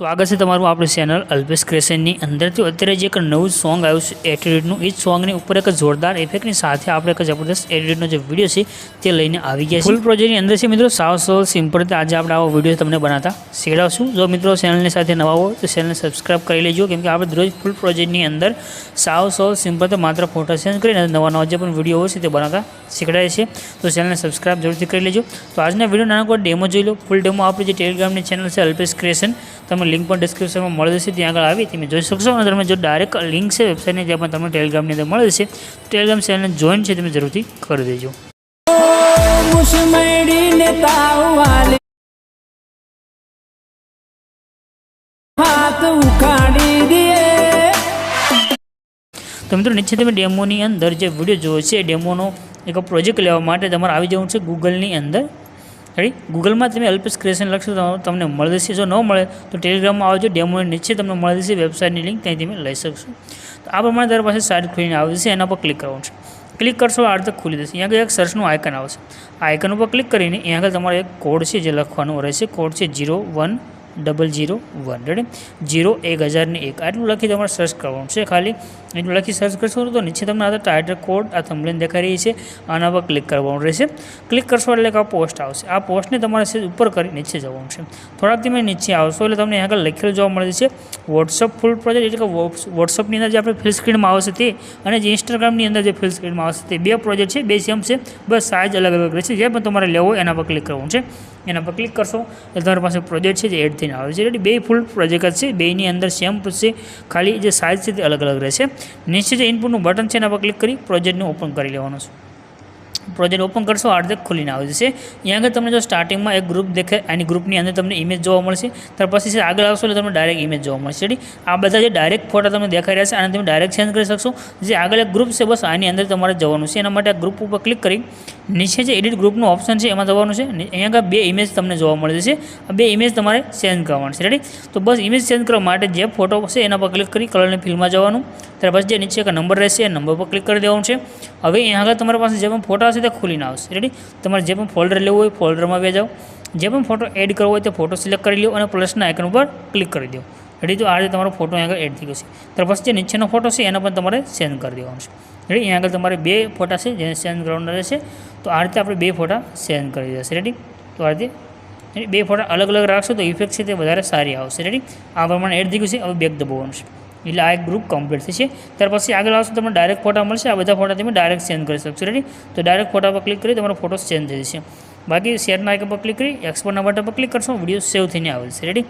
તો આગળ છે તમારું આપણી ચેનલ અલ્પેશ ક્રેશનની અંદરથી. અત્યારે જે એક નવું સોંગ આવ્યું છે એટીટ્યુડનું એ જ સોંગની ઉપર એક જોરદાર ઇફેક્ટની સાથે આપણે એક જબરદસ્ત એટીટ્યુડનો જે વીડિયો છે, તે લઈને આવી ગયા છે ફૂલ પ્રોજેક્ટની અંદર છે મિત્રો, સાવ સોલ સિમ્પલ રીતે આજે આપણે આવો વીડિયો તમને બનાવતા શીખડાવશું. જો મિત્રો ચેનલની સાથે નવા હો, તો ચેનલને સબસ્ક્રાઇબ કરી લેજો, કેમ કે આપણે રોજ ફૂલ પ્રોજેક્ટની અંદર સાવ સોલ સિમ્પલ માત્ર ફોટો સેન્જ કરીને નવા નવા જે પણ વીડિયો હોય છે, તે બનાવતા શીખડાય છે. તો ચેનલને સબસ્ક્રાઇબ જરૂરથી કરી લેજો. તો આજના વીડિયો નાનકો ડેમો જોઈ લો. ફૂલ ડેમો આપણી જે ટેલિગ્રામની ચેનલ છે, અલ્પેશ ક્રિએશન. તમને લિંક પણ ડિસ્ક્રિપ્શનમાં મળી જશે, ત્યાં આગળ આવી તમે જોઈ શકશો. અને તમે જો ડાયરેક્ટ લિંક છે વેબસાઇટની ત્યાં પણ તમને ટેલિગ્રામની અંદર મળી જશે. ટેલિગ્રામ ચેનલને જોઈન છે તમે જરૂરથી કરી દેજો. ઉખાડી તો મિત્રો, નીચે તમે ડેમોની અંદર જે વીડિયો જોયો છે ડેમોનો એક પ્રોજેક્ટ લેવા માટે તમારે આવી જવું છે ગૂગલની અંદર. રેડી ગૂગલમાં તમે અલ્પેશ ક્રિએશન લખશો તો તમને મળી જશે. જો ન મળે તો ટેલિગ્રામમાં આવજો. ડેમોની નીચે તમને મળી જશે વેબસાઇટની લિંક ત્યાંથી તમે લઈ શકશો. તો આ પ્રમાણે તમારી પાસે સાઇટ ખુલીને આવે છે એના પર ક્લિક કરવાનું છે. ક્લિક કરશો આ રીતે ખુલી જશે. અહીંયા આગળ એક સર્ચનું આઇકન આવશે. આઇકન ઉપર ક્લિક કરીને અહીંયા આગળ તમારે એક કોડ છે જે લખવાનો રહેશે. કોડ છે zero one double zero one ready zero એક હજારની એક. આટલું લખી તમારે સર્ચ કરવાનું છે ખાલી. એટલું લખી સર્ચ કરશો તો નીચે તમને આ ટાઇટલ કોડ આ થંબલેન દેખાઈ રહી છે. આના પર ક્લિક કરવાનું રહેશે. ક્લિક કરશો એટલે આ પોસ્ટ આવશે. આ પોસ્ટને તમારે સેજ ઉપર કરી નીચે જવાનું છે. થોડાક તમે નીચે આવશો એટલે તમને આગળ લખેલું જોવા મળે છે. વોટ્સઅપ ફૂલ પ્રોજેક્ટ એટલે કે વોટ્સઅપની અંદર જે આપણે ફિલ સ્ક્રીનમાં આવશે તે અને જે ઇન્સ્ટાગ્રામની અંદર જે ફિલ સ્ક્રીનમાં આવશે તે બે પ્રોજેક્ટ છે, બે સેમ છે. બસ સાઇઝ અલગ અલગ રહેશે. જે પણ તમારે લેવો એના પર ક્લિક કરવાનું છે. એના પર ક્લિક કરશો એટલે તમારી પાસે પ્રોજેક્ટ છે જે એડ થઈને આવે છે. એટલે બે ફૂલ પ્રોજેક્ટ છે. બેની અંદર સેમ છે. ખાલી જે સાઇઝ છે તે અલગ અલગ રહેશે. નીચે જે ઇનપુટનું બટન છે એના પર ક્લિક કરી પ્રોજેક્ટને ઓપન કરી લેવાનું છે. પ્રોજેક્ટ ઓપન કરશો અડધે ખોલીને આવી જશે. અહીંયા આગળ તમને જો સ્ટાર્ટિંગમાં એક ગ્રુપ દેખાય એની ગ્રુપની અંદર તમને ઇમેજ જોવા મળશે. ત્યાર પછી આગળ આવશો એટલે તમને ડાયરેક્ટ ઇમેજ જોવા મળશે. આ બધા જે ડાયરેક્ટ ફોટા તમને દેખાઈ રહ્યા છે, આને તમે ડાયરેક્ટ ચેન્જ કરી શકશો. જે આગળ એક ગ્રુપ છે, બસ આની અંદર તમારે જવાનું છે. એના માટે આ ગ્રુપ ઉપર ક્લિક કરી, નીચે જે એડિટ ગ્રુપનું ઓપ્શન છે, એમાં જવાનું છે. અહીંયા આગળ બે ઇમેજ તમને જોવા મળે છે આ બે ઇમેજ તમારે ચેન્જ કરવાનું છે. રેડી તો બસ ઇમેજ ચેન્જ કરવા માટે જે ફોટો છે, એના પર ક્લિક કરી કલરની ફિલ્મમાં જવાનું. ત્યાર પછી જે નીચે એક નંબર રહેશે, એ નંબર પર ક્લિક કરી દેવાનું છે. હવે અહીંયા આગળ તમારી પાસે જે પણ ફોટા હશે તે ખુલીને આવશે. રેડી તમારે જે પણ ફોલ્ડર લેવું હોય ફોલ્ડરમાં બે જાઓ. જે પણ ફોટો એડ કરવો હોય તે ફોટો સિલેક્ટ કરી લો અને પ્લસના આઇકન ઉપર ક્લિક કરી દો. રેડી તો આ રીતે તમારો ફોટો અહીંયા આગળ એડ થઈ ગયો છે. ત્યાર પછી જે નીચેનો ફોટો છે એના પણ તમારે સેન્ડ કરી દેવાનો છે. રેડી અહીંયા આગળ તમારે બે ફોટા છે જેને સેન્ડ કરવાના રહેશે. તો આ રીતે આપણે બે ફોટા સેન્ડ કરી દેશે રેડી તો આ રીતે. બે ફોટા અલગ અલગ રાખશો તો ઇફેક્ટ છે તે વધારે સારી આવશે. રેડી આ પ્રમાણે એડ થઈ ગયું છે. હવે બેક દબાવવાનું છે. એટલે આ એક ગ્રુપ કમ્પ્લીટ થશે. ત્યાર પછી આગળ આવશે તમને ડાયરેક્ટ ફોટા મળશે. આ બધા ફોટા તમે ડાયરેક્ટ સેન્ડ કરી શકશો. રેડી તો ડાયરેક્ટ ફોટા પર ક્લિક કરી તમારો ફોટો સેન્ડ થઈ જશે. બાકી શેરના આઇકન પર ક્લિક કરી એક્સપોર્ટના બટન પર ક્લિક કરશો વીડિયો સેવ થઈને આવે છે રેડી